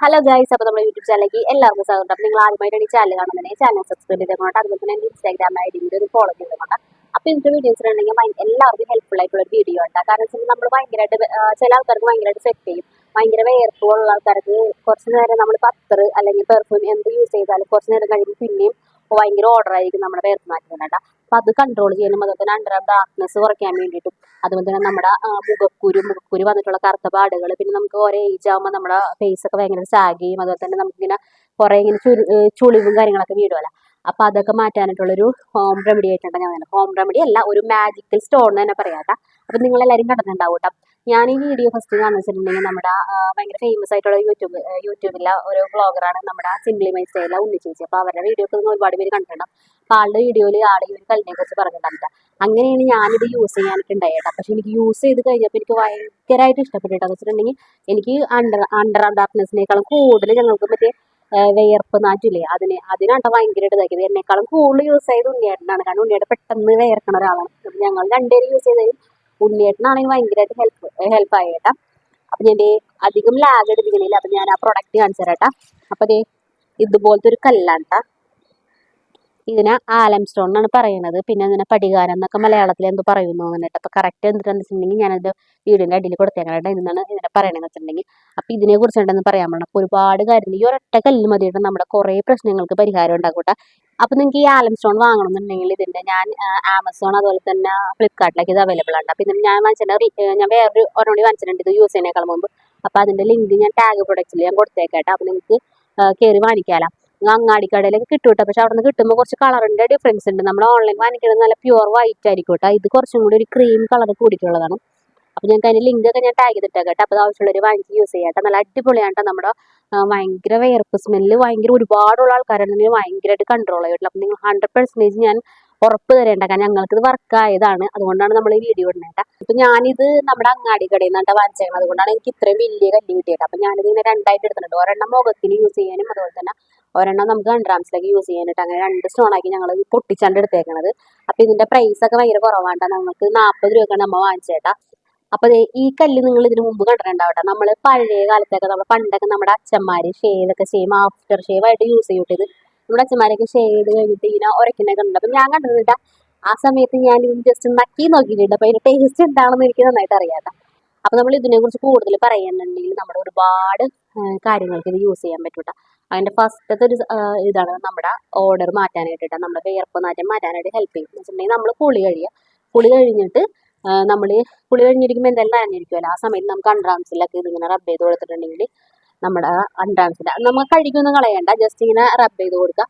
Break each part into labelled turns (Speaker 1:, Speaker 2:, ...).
Speaker 1: Hello guys അപ്പോൾ നമ്മുടെ YouTube ചാനലിലേക്ക് എല്ലാവർക്കും സ്വാഗതം. അപ്പോൾ നിങ്ങൾ ആദ്യമായിട്ടാണ് ഈ ചാനൽ കാണുന്നുണ്ടെങ്കിൽ ചാനൽ സബ്സ്ക്രൈബ് ചെയ്തേക്കൊണ്ട് അതുപോലെ തന്നെ എന്റെ ഇൻസ്റ്റാഗ്രാം ഐ ഡി ഒരു ഫോളോ ചെയ്തേക്കൊണ്ട് അപ്പോൾ ഇന്നത്തെ വീഡിയോസ് ഉണ്ടെങ്കിൽ എല്ലാവർക്കും ഹെൽപ്ഫുൾ ആയിട്ടുള്ള ഒരു വീഡിയോ ഉണ്ട് കാരണം വെച്ചാൽ നമ്മൾ ഭയങ്കരമായിട്ട് ചില ആൾക്കാർക്ക് ഭയങ്കരമായിട്ട് സെറ്റ് ചെയ്യും. ഭയങ്കര വേർപ്പുള്ള ആൾക്കാർക്ക് കുറച്ച് നേരം നമ്മൾ പത്തർ അല്ലെങ്കിൽ പെർഫ്യൂം എന്ത് യൂസ് ചെയ്താലും കുറച്ച് നേരം കഴിയുമ്പോൾ പിന്നെയും ഭയങ്കര ഓർഡർ ആയിരിക്കും നമ്മുടെ വേർപ്പ് മാറ്റുന്നുണ്ട് അപ്പോൾ അത് കൺട്രോൾ ചെയ്യാനും അതുപോലെ തന്നെ അണ്ടർ ഡാർക്ക്നെസ് കുറയ്ക്കാൻ വേണ്ടിയിട്ടും അതുപോലെ തന്നെ നമ്മുടെ മുഖക്കുരു മുഖക്കുരു വന്നിട്ടുള്ള കറുത്ത പാടുകൾ പിന്നെ നമുക്ക് ഓരോ ഏജ് ആകുമ്പോൾ നമ്മുടെ ഫേസ് ഒക്കെ ഭയങ്കര സാഗ് ചെയ്യും. അതുപോലെ തന്നെ നമുക്കിങ്ങനെ കുറേ ഇങ്ങനെ ചുരു ചുളിവും കാര്യങ്ങളൊക്കെ വീടുമല്ല അപ്പൊ അതൊക്കെ മാറ്റാനായിട്ടുള്ളൊരു ഹോം റെമഡി ആയിട്ടുണ്ട്. ഞാൻ ഹോം റെമഡി അല്ല ഒരു മാജിക്കൽ സ്റ്റോൺ തന്നെ പറയാട്ടോ അപ്പം നിങ്ങളെല്ലാവരും കണ്ടിട്ടുണ്ടാവും കേട്ടോ. ഞാൻ ഈ വീഡിയോ ഫസ്റ്റ് കാണുന്ന വെച്ചിട്ടുണ്ടെങ്കിൽ നമ്മുടെ ഭയങ്കര ഫേമസ് ആയിട്ടുള്ള യൂട്യൂബ് യൂട്യൂബിലെ ഒരു ബ്ലോഗറാണ് നമ്മുടെ സിംപ്ലി മൈ സ്റ്റൈലിലെ ഉണ്ണി ചേച്ചി. അപ്പോൾ അവരുടെ വീഡിയോ ഒക്കെ ഒരുപാട് പേര് കണ്ടിട്ടുണ്ടാവും അപ്പോൾ ആളുടെ വീഡിയോയിൽ ആൾ ഈ ഒരു കല്ലിനെ കുറിച്ച് പറഞ്ഞിട്ടുണ്ടാവില്ല അങ്ങനെയാണ് ഞാനിത് യൂസ് ചെയ്യാനൊക്കെ ഉണ്ടായേട്ടാ പക്ഷെ എനിക്ക് യൂസ് ചെയ്ത് കഴിഞ്ഞപ്പോൾ എനിക്ക് ഭയങ്കരമായിട്ട് ഇഷ്ടപ്പെട്ടിട്ടോ. എന്ന് വെച്ചിട്ടുണ്ടെങ്കിൽ എനിക്ക് അണ്ടർ അണ്ടർ ഡാർക്ക്നെസ്സിനേക്കാളും കൂടുതൽ ഞങ്ങൾക്ക് മറ്റേ വിയർപ്പ് നാറ്റില്ലേ അതിന് അതിനാട്ടോ ഭയങ്കരമായിട്ട് ഇതാക്കിയത്. എന്നെക്കാളും കൂടുതൽ യൂസ് ചെയ്ത് ഉണ്ണിയേട്ടനാണ്. കാരണം ഉണ്ണിയേട്ടൻ പെട്ടെന്ന് വിയർക്കണ ഒരാളാണ്. അപ്പം ഞങ്ങൾ രണ്ടുപേരും യൂസ് ചെയ്തതും ഉണ്ണിയേട്ടനാണെങ്കിൽ ഭയങ്കരമായിട്ട് ഹെൽപ്പ് ഹെൽപ്പ് കേട്ടാ അപ്പം ഞാൻ അധികം ലാഗ് എടുപ്പിക്കണില്ല അപ്പം ഞാൻ ആ പ്രൊഡക്റ്റ് കാണിച്ചു തരാട്ടാ അപ്പം ദേ ഇതുപോലത്തെ ഒരു കല്ലാണ് ഇതിന് ആലം സ്റ്റോൺ എന്നാണ് പറയുന്നത്. പിന്നെ അതിനെ പടികാരം എന്നൊക്കെ മലയാളത്തിൽ എന്തോ പറയുന്നു എന്നിട്ട് അപ്പോൾ കറക്റ്റ് എന്തിട്ടാന്ന് വെച്ചിട്ടുണ്ടെങ്കിൽ ഞാനത് വീടിന്റെ അടിയിൽ കൊടുത്തേക്കാനായിട്ട് എന്താണ് ഇതിനെ പറയണതെന്ന് വെച്ചിട്ടുണ്ടെങ്കിൽ. അപ്പോൾ ഇതിനെ കുറിച്ചുണ്ടെന്ന് പറയാൻ പറ്റണം ഒരുപാട് കാര്യം ഈ ഒരൊറ്റ കല്ല് മതിയിട്ട്. നമ്മുടെ കുറേ പ്രശ്നങ്ങൾക്ക് പരിഹാരം ഉണ്ടാക്കൂട്ട അപ്പോൾ നിങ്ങൾക്ക് ഈ ആലം സ്റ്റോൺ വാങ്ങണമെന്നുണ്ടെങ്കിൽ ഇതിന്റെ ഞാൻ ആമസോൺ അതുപോലെ തന്നെ ഫ്ലിപ്കാർട്ടിലേക്ക് ഇത് അവൈലബിൾ ആണ്. അപ്പോൾ ഇതിന് ഞാൻ വാങ്ങിച്ചിട്ടുണ്ട് ഞാൻ വേറൊരു ഒരെണ്ണം വാങ്ങിച്ചിട്ടുണ്ട് ഇത് യൂസ് ചെയ്യുന്നേക്കാൾ മുമ്പ്. അപ്പോൾ അതിന്റെ ലിങ്ക് ഞാൻ ടാഗ് പ്രൊഡക്റ്റിൽ ഞാൻ കൊടുത്തേക്കാട്ടെ അപ്പോൾ നിങ്ങൾക്ക് കയറി വാങ്ങിക്കാലാം. അങ്ങാടിക്കടയിലൊക്കെ കിട്ടും കേട്ടോ. പക്ഷെ അവിടെ നിന്ന് കിട്ടുമ്പോൾ കുറച്ച് കളറിന്റെ ഡിഫറൻസ് ഉണ്ട്. നമ്മൾ ഓൺലൈൻ വാങ്ങിക്കുന്നത് നല്ല പ്യുവർ വൈറ്റ് ആയിരിക്കും കേട്ടോ. ഇത് കുറച്ചും കൂടി ഒരു ക്രീം കളർ കൂടിയിട്ടുള്ളതാണ്. അപ്പോൾ ഞങ്ങൾക്ക് അതിന് ലിങ്ക് ഒക്കെ ഞാൻ ടാഗ് ചെയ്തിട്ടേക്കാം കേട്ടോ. അപ്പൊ ആവശ്യമുള്ളവർ വാങ്ങിച്ച് യൂസ് ചെയ്യാം നല്ല അടിപൊളിയാണ് നമ്മുടെ ഭയങ്കര വേർപ്പ് സ്മെല്ല് ഭയങ്കര ഒരുപാടുള്ള ആൾക്കാരുണ്ടെങ്കിൽ ഭയങ്കരമായിട്ട് കൺട്രോൾ ആയിട്ടുള്ള അപ്പൊ നിങ്ങൾ ഹൺഡ്രഡ് പെർസെന്റേജ് ഞാൻ ഉറപ്പ് തരേണ്ട. കാരണം ഞങ്ങൾക്ക് ഇത് വർക്ക് ആയതാണ്. അതുകൊണ്ടാണ് നമ്മൾ ഈ വീഡിയോ ഇടുന്നത് അപ്പൊ ഞാനിത് നമ്മുടെ അങ്ങാടി കടയിൽ നിന്നാണ് വാങ്ങിച്ചേക്കുന്നത് അതുകൊണ്ടാണ് എനിക്ക് ഇത്രയും വലിയ കല്ല് കിട്ടിയത്. അപ്പൊ ഞാനിത് ഇങ്ങനെ രണ്ടായിട്ട് എടുത്തിട്ടുണ്ട്. ഒരെണ്ണം മുഖത്തിന് യൂസ് ചെയ്യാനും അതുപോലെ തന്നെ ഒരെണ്ണം നമുക്ക് അൺഡ്രാംസിലേക്ക് യൂസ് ചെയ്യാനായിട്ട് അങ്ങനെ രണ്ട് സ്റ്റോൺ ആക്കി ഞങ്ങൾ പൊട്ടിച്ചാണ്ട് എടുത്തേക്കണത്. അപ്പൊ ഇതിന്റെ പ്രൈസ് ഒക്കെ ഭയങ്കര കുറവാണ് നമുക്ക് നാൽപ്പത് രൂപക്കാണ് നമ്മൾ വാങ്ങിച്ചേട്ടാ. അപ്പൊ ഈ കല്ല് നിങ്ങൾ ഇതിനു മുമ്പ് കണ്ടിട്ടുണ്ടാവട്ടെ നമ്മൾ പഴയ കാലത്തൊക്കെ നമ്മൾ പണ്ടൊക്കെ നമ്മുടെ അച്ഛന്മാര് ഷേഡ് ഒക്കെ ചെയ്യും ആഫ്റ്റർ ഷേവ് ആയിട്ട് യൂസ് ചെയ്യൂട്ട് ഇത് നമ്മുടെ അച്ഛന്മാരൊക്കെ ഷെയ്ഡ് കഴിഞ്ഞിട്ട് ഇങ്ങനെ ഉരക്കിനെ കണ്ടിട്ടുണ്ട് അപ്പൊ ഞാൻ കണ്ടിട്ടുണ്ട് ആ സമയത്ത് ഞാൻ ഇത് ജസ്റ്റ് നക്കി നോക്കിയിട്ടുണ്ട്. അപ്പൊ അതിന്റെ ടേസ്റ്റ് എന്താണെന്ന് എനിക്ക് നന്നായിട്ട് അറിയാം അപ്പൊ നമ്മൾ ഇതിനെ കുറിച്ച് കൂടുതൽ പറയുന്നുണ്ടെങ്കിൽ നമ്മുടെ ഒരുപാട് കാര്യങ്ങൾക്ക് ഇത് യൂസ് ചെയ്യാൻ പറ്റൂട്ട അതിന്റെ ഫസ്റ്റത്തെ ഒരു ഇതാണ് നമ്മുടെ ഓർഡർ മാറ്റാനായിട്ട് നമ്മുടെ വിയർപ്പ് നാറ്റം മാറ്റാനായിട്ട് ഹെൽപ്പ് ചെയ്യും. എന്ന് വെച്ചിട്ടുണ്ടെങ്കിൽ നമ്മൾ കുളി കഴിയുക കുളി കഴിഞ്ഞിട്ട് നമ്മൾ കുളി കഴിഞ്ഞിരിക്കുമ്പോൾ എന്തെല്ലാം നനഞ്ഞിരിക്കുമല്ലോ ആ സമയത്ത് നമുക്ക് അണ്ടർആംസിലൊക്കെ ഇതിങ്ങനെ റബ്ബ് ചെയ്ത് കൊടുത്തിട്ടുണ്ടെങ്കിൽ നമ്മുടെ അണ്ടർആംസിന്റെ നമ്മൾ കഴിക്കൊന്നും കളയണ്ട ജസ്റ്റ് ഇങ്ങനെ റബ്ബ് ചെയ്ത് കൊടുക്കുക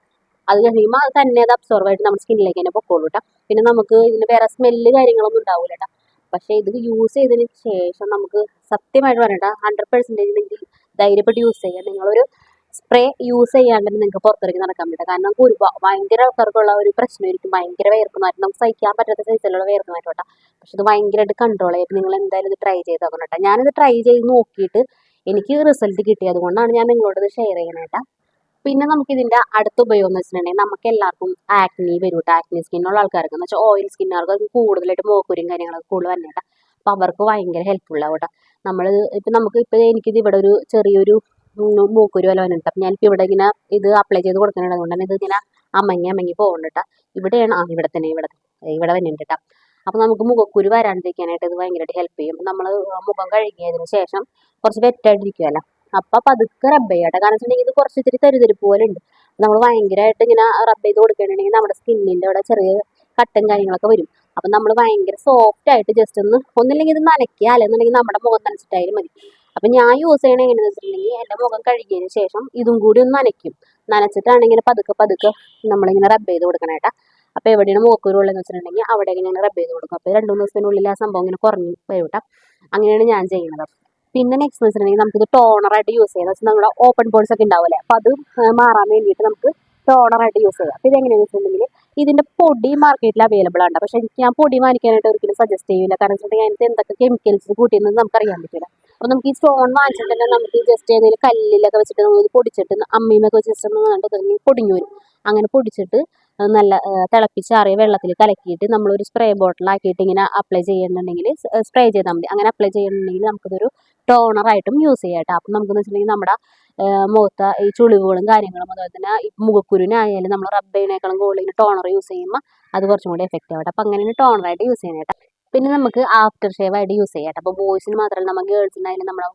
Speaker 1: അത് കഴിയുമ്പോൾ അത് തന്നെ അത് അബ്സോർവ് ആയിട്ട് നമ്മുടെ സ്കിന്നിലേക്ക് തന്നെ പൊക്കോളൂ കേട്ടോ പിന്നെ നമുക്ക് ഇതിന് വേറെ സ്മെല്ല് കാര്യങ്ങളൊന്നും ഉണ്ടാവില്ല കേട്ടോ പക്ഷേ ഇത് യൂസ് ചെയ്തതിന് ശേഷം നമുക്ക് സത്യമായിട്ട് പറയണ്ട ഹൺഡ്രഡ് പെർസെന്റേജ് നിങ്ങൾക്ക് ധൈര്യപ്പെട്ട് യൂസ് ചെയ്യാം. നിങ്ങളൊരു സ്പ്രേ യൂസ് ചെയ്യാണ്ട് നിങ്ങൾക്ക് പുറത്തിറങ്ങി നടക്കാൻ പറ്റില്ല കാരണം നമുക്ക് ഭയങ്കര ആൾക്കാർക്കുള്ള ഒരു പ്രശ്നമായിരിക്കും. ഭയങ്കര വേർക്കുമായിട്ട് നമുക്ക് സഹിക്കാൻ പറ്റാത്ത സൈസിലുള്ള വേർക്കുമായിട്ട് കേട്ടോ. പക്ഷെ ഇത് ഭയങ്കരമായിട്ട് കൺട്രോൾ ചെയ്യും നിങ്ങൾ എന്തായാലും ഇത് ട്രൈ ചെയ്ത് നോക്കണം കേട്ടോ. ഞാനിത് ട്രൈ ചെയ്ത് നോക്കിയിട്ട് എനിക്ക് റിസൾട്ട് കിട്ടിയത് കൊണ്ടാണ് ഞാൻ നിങ്ങളോട് ഇത് ഷെയർ ചെയ്യണത് കേട്ടോ. പിന്നെ നമുക്ക് ഇതിന്റെ അടുത്ത ഉപയോഗം എന്ന് വെച്ചിട്ടുണ്ടെങ്കിൽ നമുക്ക് എല്ലാവർക്കും ആക്നി വരും കേട്ടോ. ആക്നി സ്കിന്നുള്ള ആൾക്കാർക്ക് എന്ന് വെച്ചാൽ ഓയിൽ സ്കിന്നുകാർക്ക് കൂടുതലായിട്ട് മോക്കൂരും കാര്യങ്ങളൊക്കെ കൂടുതൽ വന്നേട്ടാ അപ്പൊ അവർക്ക് ഭയങ്കര ഹെൽപ്ഫുൾ ആവും കേട്ടോ. നമ്മൾ ഇപ്പൊ നമുക്ക് ഇപ്പൊ എനിക്കിത് ഇവിടെ ഒരു ചെറിയൊരു മൂക്കുരു വല്ല വന്നിട്ട് അപ്പം ഞാനിപ്പോൾ ഇവിടെ ഇങ്ങനെ ഇത് അപ്ലൈ ചെയ്ത് കൊടുക്കുന്നുണ്ട്. അതുകൊണ്ട് തന്നെ ഇത് ഇങ്ങനെ അമങ്ങി അമങ്ങി പോകുന്നുണ്ട് ഇവിടെയാണ് ആ ഇവിടെ തന്നെ ഇവിടെ ഇവിടെ വന്നിട്ടുണ്ട് കേട്ടോ അപ്പം നമുക്ക് മുഖക്കുരു വരാണ്ടിരിക്കാനായിട്ട് ഇത് ഭയങ്കരമായിട്ട് ഹെൽപ്പ് ചെയ്യും. നമ്മൾ മുഖം കഴുകിയതിന് ശേഷം കുറച്ച് വെറ്റായിട്ടിരിക്കുമല്ലോ അപ്പം പതുക്കെ റബ്ബ് കേട്ടോ കാരണം വെച്ചിട്ടുണ്ടെങ്കിൽ ഇത് കുറച്ച് ഇത്തിരി തരുതരിപ്പ് പോലെ ഉണ്ട്. നമ്മൾ ഭയങ്കരമായിട്ട് ഇങ്ങനെ റബ്ബ് ചെയ്ത് കൊടുക്കുകയാണെങ്കിൽ നമ്മുടെ സ്കിന്നിന്റെ അവിടെ ചെറിയ കട്ടും കാര്യങ്ങളൊക്കെ വരും. അപ്പം നമ്മൾ ഭയങ്കര സോഫ്റ്റ് ആയിട്ട് ജസ്റ്റ് ഒന്ന് ഒന്നില്ലെങ്കിൽ ഇത് നനയ്ക്കുക. അല്ലെന്നുണ്ടെങ്കിൽ നമ്മുടെ മുഖം നനച്ചിട്ടായാലും മതി. അപ്പം ഞാൻ യൂസ് ചെയ്യണ എങ്ങനെയാണെന്ന് വെച്ചിട്ടുണ്ടെങ്കിൽ എന്റെ മുഖം കഴുകിയതിന് ശേഷം ഇതും കൂടി ഒന്ന് നനയ്ക്കും നനച്ചിട്ടാണെങ്കിൽ പതുക്കെ പതുക്കെ നമ്മളിങ്ങനെ റബ്ബ് ചെയ്ത് കൊടുക്കണേട്ടാ അപ്പൊ എവിടെയാണ് മൂക്കൂരുള്ളതെന്ന് വെച്ചിട്ടുണ്ടെങ്കിൽ അവിടെ ഇങ്ങനെ റബ്ബ് ചെയ്ത് കൊടുക്കും. അപ്പോൾ രണ്ടു മൂന്ന് ദിവസത്തിനുള്ളിൽ ആ സംഭവം ഇങ്ങനെ കുറഞ്ഞു വരും അങ്ങനെയാണ് ഞാൻ ചെയ്യുന്നത്. പിന്നെ നെക്സ്റ്റ് വെച്ചിട്ടുണ്ടെങ്കിൽ നമുക്കിത് ടോണറായിട്ട് യൂസ് ചെയ്യാം. എന്ന് വെച്ചാൽ നമ്മുടെ ഓപ്പൺ പോൾസ് ഒക്കെ ഉണ്ടാവില്ലേ അപ്പോൾ അത് മാറാൻ വേണ്ടിയിട്ട് നമുക്ക് ടോണറായിട്ട് യൂസ് ചെയ്യാം. അപ്പോൾ ഇതെങ്ങനെയാണെന്ന് വെച്ചിട്ടുണ്ടെങ്കിൽ ഇതിന്റെ പൊടി മാർക്കറ്റിൽ അവൈലബിൾ ആണ് പക്ഷെ എനിക്ക് ഞാൻ പൊടി വാങ്ങിക്കാനായിട്ട് ഒരിക്കലും സജസ്റ്റ് ചെയ്യില്ല. കാരണം വെച്ചിട്ടുണ്ടെങ്കിൽ അതിനകത്ത് എന്തൊക്കെ കെമിക്കൽസ് കൂട്ടിയെന്ന് നമുക്കറിയാൻ പറ്റില്ല. അപ്പൊ നമുക്ക് ഈ സ്റ്റോൺ വാങ്ങിച്ചിട്ട് തന്നെ ഈ ജസ്റ്റ് ഏതെങ്കിലും കല്ലിലൊക്കെ വെച്ചിട്ട് നമ്മൾ പൊടിച്ചിട്ട് അമ്മീമൊക്കെ വെച്ച് ജസ്റ്റ് കണ്ട് പൊടിഞ്ഞു വരും. അങ്ങനെ പൊടിച്ചിട്ട് നല്ല തിളപ്പിച്ചാറിയ വെള്ളത്തിൽ കലക്കിയിട്ട് നമ്മളൊരു സ്പ്രേ ബോട്ടിലാക്കിയിട്ട് ഇങ്ങനെ അപ്ലൈ ചെയ്യുന്നുണ്ടെങ്കിൽ സ്പ്രേ ചെയ്താൽ മതി. അങ്ങനെ അപ്ലൈ ചെയ്യുന്നുണ്ടെങ്കിൽ നമുക്കിതൊരു ടോണറായിട്ടും യൂസ് ചെയ്യാം കേട്ടോ. അപ്പം നമുക്കെന്ന് വെച്ചിട്ടുണ്ടെങ്കിൽ നമ്മുടെ മുഖത്ത് ഈ ചുളിവുകളും കാര്യങ്ങളും അതുപോലെ തന്നെ ഈ മുഖക്കുരുവിനായാലും നമ്മൾ റബ്ബറിനേക്കാളും കൂടുതൽ ടോണർ യൂസ് ചെയ്യുമ്പോൾ അത് കുറച്ചും കൂടി എഫക്റ്റ് ആവട്ടെ അപ്പം അങ്ങനെ ടോണറായിട്ട് യൂസ് ചെയ്യണം കേട്ടോ. പിന്നെ നമുക്ക് ആഫ്റ്റർ ഷേവ് ആയിട്ട് യൂസ് ചെയ്യാം അപ്പോൾ ബോയ്സിന് മാത്രമല്ല നമ്മൾ ഗേൾസിനായാലും നമ്മുടെ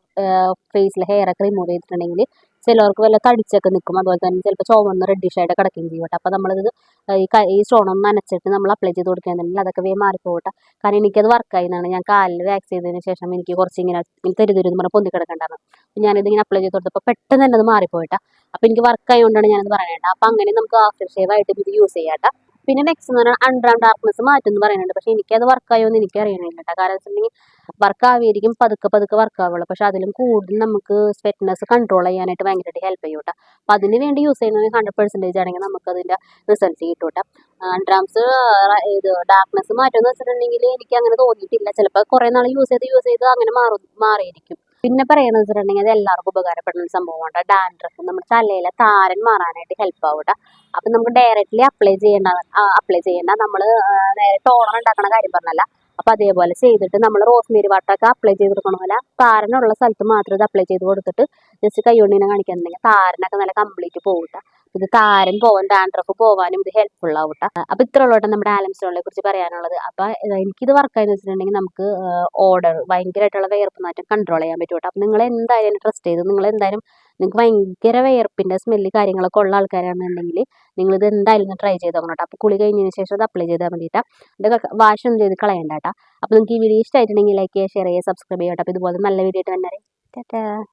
Speaker 1: ഫേസിൽ ഹെയർ ഒക്കെ റിമൂവ് ചെയ്തിട്ടുണ്ടെങ്കിൽ ചിലവർക്ക് വല്ല തടിച്ചൊക്കെ നിൽക്കും അതുപോലെ തന്നെ ചിലപ്പോൾ ചുവന്ന് റെഡിഷ് ആയിട്ട് കിടക്കുകയും ചെയ്യും കേട്ടോ. അപ്പോൾ നമ്മളിത് ഈ ഈ സ്റ്റോൺ ഒന്ന് നനച്ചിട്ട് നമ്മൾ അപ്ലൈ ചെയ്ത് കൊടുക്കുകയാണെന്നുണ്ടെങ്കിൽ അതൊക്കെ വേഗം മാറിപ്പോകട്ടെ. കാരണം എനിക്കത് വർക്കായി എന്നാണ് ഞാൻ കാലിൽ വാക്സ് ചെയ്തതിന് ശേഷം എനിക്ക് കുറച്ച് ഇങ്ങനെ തരുതരും പറഞ്ഞാൽ പൊന്തി കിടക്കണ്ടായിരുന്നു. ഞാൻ ഞാനിത് ഇങ്ങനെ അപ്ലൈ ചെയ്ത് കൊടുത്തപ്പോൾ പെട്ടെന്ന് തന്നെ അത് മാറിപ്പോയിട്ടാ അപ്പോൾ എനിക്ക് വർക്കായതുകൊണ്ടാണ് ഞാനത് പറയേണ്ടത് അപ്പോൾ അങ്ങനെ നമുക്ക് ആഫ്റ്റർ ഷേവ് ആയിട്ട് ഇത് യൂസ് ചെയ്യാം കേട്ടോ. പിന്നെ നെക്സ്റ്റ് എന്ന് പറഞ്ഞാൽ അണ്ടർ ഡാർക്ക്നെസ് മാറ്റും എന്ന് പറയുന്നുണ്ട്. പക്ഷെ എനിക്കത് വർക്കായോ എന്ന് എനിക്ക് അറിയണില്ല കേട്ടോ കാരണം വെച്ചിട്ടുണ്ടെങ്കിൽ വർക്ക് പതുക്കെ പതുക്കെ വർക്ക് ആവുള്ളൂ. പക്ഷെ അതിലും കൂടുതൽ നമുക്ക് സ്വെറ്റ്നെസ് കൺട്രോൾ ചെയ്യാനായിട്ട് ഭയങ്കരമായിട്ട് ഹെൽപ്പ് ചെയ്യും കേട്ടോ അപ്പം അതിന് വേണ്ടി യൂസ് ചെയ്യുന്നത് ഹൺഡ്രഡ് പെർസെന്റേജ് ആണെങ്കിൽ നമുക്ക് അതിന്റെ റിസൾട്ട് കിട്ടും കേട്ടോ അൺഡ്രാംസ് ഇത് ഡാർക്ക്നെസ് മാറ്റുമെന്ന് വെച്ചിട്ടുണ്ടെങ്കിൽ എനിക്ക് അങ്ങനെ തോന്നിയിട്ടില്ല. ചിലപ്പോൾ കുറേ നാൾ യൂസ് ചെയ്ത് യൂസ് ചെയ്ത് അങ്ങനെ മാറും മാറിയിരിക്കും. പിന്നെ പറയുന്നത് വെച്ചിട്ടുണ്ടെങ്കിൽ അത് എല്ലാവർക്കും ഉപകാരപ്പെടുന്ന ഒരു സംഭവമാണ് ഡാൻഡ്രഫ് നമ്മുടെ തലയിലെ താരൻ മാറാനായിട്ട് ഹെൽപ്പ് ആവുക അപ്പം നമുക്ക് ഡയറക്റ്റ്ലി അപ്ലൈ ചെയ്യേണ്ട അപ്ലൈ ചെയ്യേണ്ട നമ്മൾ നേരെ ടോണർ ഉണ്ടാക്കണ കാര്യം പറഞ്ഞല്ല. അപ്പം അതേപോലെ ചെയ്തിട്ട് നമ്മൾ റോസ്മേരി വാട്ടൊക്കെ അപ്ലൈ ചെയ്ത് കൊടുക്കണ പോലെ താരനുള്ള സ്ഥലത്ത് മാത്രം ഇത് അപ്ലൈ ചെയ്ത് കൊടുത്തിട്ട് ജസ്റ്റ് കൈ കൊണ്ട് ഇങ്ങനെ കാണിക്കുന്നുണ്ടെങ്കിൽ താരനൊക്കെ നല്ല കംപ്ലീറ്റ് പോകും ട്ടോ. ഇത് താരൻ പോവാൻ ഡാൻഡ്രഫ് പോവാനും ഇത് ഹെൽപ്ഫുൾ ആവും ട്ടോ. അപ്പൊ ഇത്ര ഉള്ളോട്ടെ നമ്മുടെ ആലംസ്റ്റോണിനെ കുറിച്ച് പറയാനുള്ളത്. അപ്പൊ എനിക്കിത് വർക്കായെന്ന് വെച്ചിട്ടുണ്ടെങ്കിൽ നമുക്ക് ഓർഡർ ഭയങ്കരമായിട്ടുള്ള വേർപ്പ് മാറ്റം കൺട്രോൾ ചെയ്യാൻ പറ്റും കേട്ടോ അപ്പൊ നിങ്ങൾ എന്തായാലും ട്രസ്റ്റ് ചെയ്ത് നിങ്ങൾ എന്തായാലും നിങ്ങൾക്ക് ഭയങ്കര വയർപ്പിന്റെ സ്മെല്ല് കാര്യങ്ങളൊക്കെ ഉള്ള ആൾക്കാരാണെന്നുണ്ടെങ്കിൽ നിങ്ങൾ ഇത് എന്തായാലും ട്രൈ ചെയ്ത് നോക്കണം കേട്ടോ അപ്പോൾ കുളി കഴിഞ്ഞതിന് ശേഷം അത് അപ്ലൈ ചെയ്താൽ മതിയിട്ടാ ഇത് വാഷ് ഒന്നും ചെയ്ത് കളയണ്ട കേട്ടോ നിങ്ങൾക്ക് ഈ വീഡിയോ ഇഷ്ടമായിട്ടുണ്ടെങ്കിൽ ലൈക്ക് ചെയ്യുക ഷെയർ ചെയ്യുക സബ്സ്ക്രൈബ് ചെയ്യുക കേട്ടോ. അപ്പോൾ ഇതുപോലെ നല്ല വീഡിയോ ആയിട്ട് തന്നെ ടാറ്റാ.